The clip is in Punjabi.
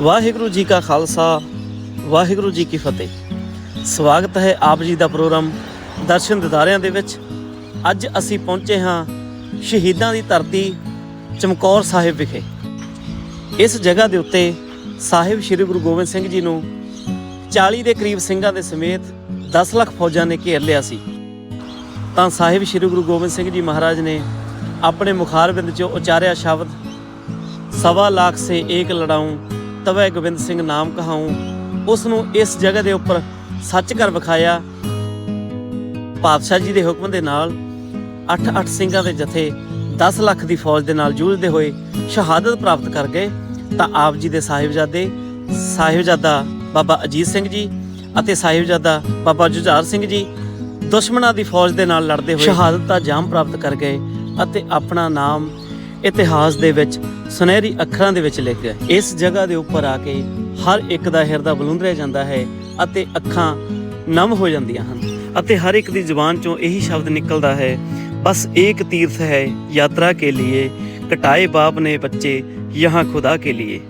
ਵਾਹਿਗੁਰੂ ਜੀ ਕਾ ਖਾਲਸਾ, ਵਾਹਿਗੁਰੂ ਜੀ ਕੀ ਫਤਿਹ। ਸਵਾਗਤ ਹੈ ਆਪ ਜੀ ਦਾ ਪ੍ਰੋਗਰਾਮ ਦਰਸ਼ਨ ਦਿਦਾਰਿਆਂ ਦੇ ਵਿੱਚ। ਅੱਜ ਅਸੀਂ ਪਹੁੰਚੇ ਹਾਂ ਸ਼ਹੀਦਾਂ ਦੀ ਧਰਤੀ ਚਮਕੌਰ ਸਾਹਿਬ ਵਿਖੇ। ਇਸ ਜਗ੍ਹਾ ਦੇ ਉੱਤੇ ਸਾਹਿਬ ਸ੍ਰੀ ਗੁਰੂ ਗੋਬਿੰਦ ਸਿੰਘ ਜੀ ਨੂੰ 40 ਦੇ ਕਰੀਬ ਸਿੰਘਾਂ ਦੇ ਸਮੇਤ 10 ਲੱਖ ਫੌਜਾਂ ਨੇ ਘੇਰ ਲਿਆ ਸੀ। ਤਾਂ ਸਾਹਿਬ ਸ੍ਰੀ ਗੁਰੂ ਗੋਬਿੰਦ ਸਿੰਘ ਜੀ ਮਹਾਰਾਜ ਨੇ ਆਪਣੇ ਮੁਖਾਰਬਿੰਦ 'ਚੋਂ ਉਚਾਰਿਆ ਸ਼ਬਦ, ਸਵਾ ਲੱਖ ਸੇ ਏਕ ਲੜਾਊਂ ਤਵੈ ਗੋਬਿੰਦ ਸਿੰਘ ਨਾਮ ਕਹਾਊਂ ਉਸ ਨੂੰ ਇਸ ਜਗ੍ਹਾ ਦੇ ਉੱਪਰ ਸੱਚ ਕਰ ਵਿਖਾਇਆ। ਪਾਤਸ਼ਾਹ ਜੀ ਦੇ ਹੁਕਮ ਦੇ ਨਾਲ 8-8 ਸਿੰਘਾਂ ਦੇ ਜਥੇ 10 ਲੱਖ ਦੀ ਫੌਜ ਦੇ ਨਾਲ ਜੂਝਦੇ ਹੋਏ ਸ਼ਹਾਦਤ ਪ੍ਰਾਪਤ ਕਰ ਗਏ। ਤਾਂ ਆਪ ਜੀ ਦੇ ਸਾਹਿਬਜ਼ਾਦੇ ਸਾਹਿਬਜ਼ਾਦਾ ਬਾਬਾ ਅਜੀਤ ਸਿੰਘ ਜੀ ਅਤੇ ਸਾਹਿਬਜ਼ਾਦਾ ਬਾਬਾ ਜੁਝਾਰ ਸਿੰਘ ਜੀ ਦੁਸ਼ਮਣਾਂ ਦੀ ਫੌਜ ਦੇ ਨਾਲ ਲੜਦੇ ਹੋਏ ਸ਼ਹਾਦਤ ਦਾ ਜਾਮ ਪ੍ਰਾਪਤ ਕਰ ਗਏ ਅਤੇ ਆਪਣਾ ਨਾਮ ਇਤਿਹਾਸ ਦੇ ਵਿੱਚ ਸੁਨਹਿਰੀ ਅੱਖਰਾਂ ਦੇ ਵਿੱਚ ਲਿਖਿਆ ਇਸ ਜਗ੍ਹਾ ਦੇ ਉੱਪਰ ਆ ਕੇ ਹਰ ਇੱਕ ਦਾ ਹਿਰਦਾ ਬਲੁੰਦਰਿਆ ਜਾਂਦਾ ਹੈ ਅਤੇ ਅੱਖਾਂ ਨਮ ਹੋ ਜਾਂਦੀਆਂ ਹਨ ਅਤੇ ਹਰ ਇੱਕ ਦੀ ਜ਼ੁਬਾਨ ਚੋਂ ਇਹੀ ਸ਼ਬਦ ਨਿਕਲਦਾ ਹੈ, ਬਸ ਇੱਕ ਤੀਰਥ ਹੈ ਯਾਤਰਾ ਕੇ ਲਈ ਕਟਾਏ ਬਾਪ ਨੇ ਬੱਚੇ, ਯਹਾਂ ਖੁਦਾ ਕੇ ਲਈ